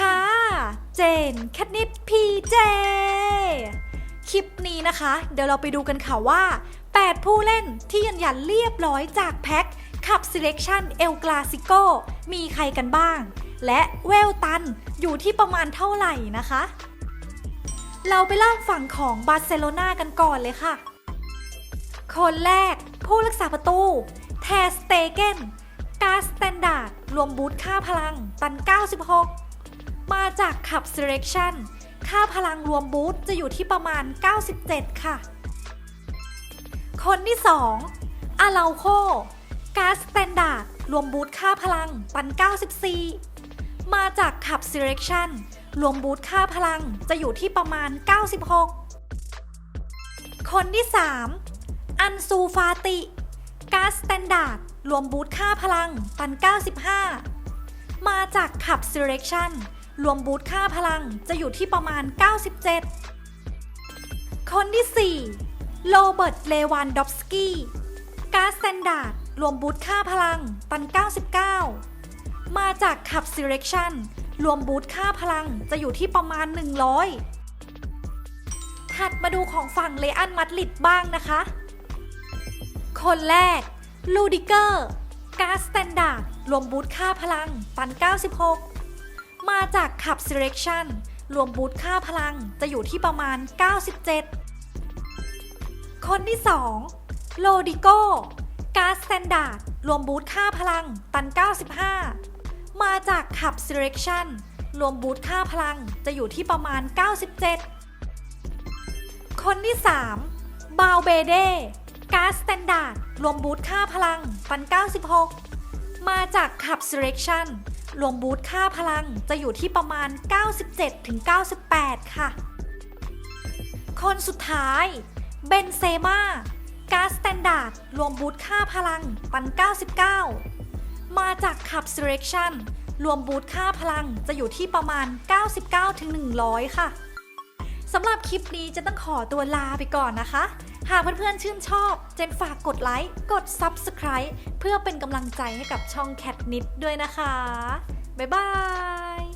ค่ะ เจนแคทนิดพีเจ คลิปนี้นะคะ เดี๋ยวเราไปดูกันค่ะว่า 8 ผู้เล่นที่ยืนยันเรียบร้อยจากแพ็คขับ Selection El Clasico มีใครกันบ้าง และเวลตันอยู่ที่ประมาณเท่าไหร่นะคะ เราไปเริ่มฝั่งของบาร์เซโลนากันก่อนเลยค่ะ คนแรกผู้รักษาประตู แทสเตเกนกาสแตนดาร์ดรวมบูทค่าพลัง ตัน 96 มาจากขับ Selection ค่าพลังรวมบูทจะอยู่ที่ประมาณ 97 ค่ะ คนที่ 2อาลาโคกาสแตนดาร์ดรวมบูทค่าพลังตัน 94 มาจากขับ Selection รวมบูทค่าพลังจะอยู่ที่ประมาณ 96 คนที่ 3 อันซูฟาติกาสสแตนดาร์ดรวมบูทค่าพลังตัน 95 มาจากขับ Selection รวมบูทค่าพลังจะอยู่ที่ประมาณ 97 คนที่ 4 โรเบิร์ต เลวานดอฟสกี้ กาสสแตนดาร์ดรวมบูทค่าพลังตัน 99 มาจากขับ Selection รวมบูทค่าพลังจะอยู่ที่ประมาณ 100 ถัดมาดูของฝั่งเลอันมัดลิดบ้างนะคะ คนแรก ลูดิเกอร์ กาสสแตนดาร์ดรวมบูทค่าพลังตัน 96 มาจากขับ Selection รวมบูทค่าพลังจะอยู่ที่ประมาณ 97 คนที่ 2 โลดิโกกาสสแตนดาร์ดรวมบูทค่าพลังตัน 95 มาจากขับ Selection รวมบูทค่าพลังจะอยู่ที่ประมาณ 97 คนที่ 3 บาวเบเดกาสสแตนดาร์ดรวมบูทค่าพลังตัน 96 มาจากขับ Selection รวมบูทค่าพลังจะอยู่ที่ประมาณ 97-98 ค่ะ คนสุดท้ายเบนเซมากาสสแตนดาร์ดรวมบูทค่าพลังปัน 99 มาจากขับ Selection รวมบูทค่าพลังจะอยู่ที่ประมาณ 99-100 ค่ะ สำหรับคลิปนี้จะต้องขอตัวลาไปก่อนนะคะ หากเพื่อนๆชื่นชอบ เจนฝากกดไลค์ กด Subscribe เพื่อเป็นกำลังใจให้กับช่องแคทนิดด้วยนะคะ บ๊ายบาย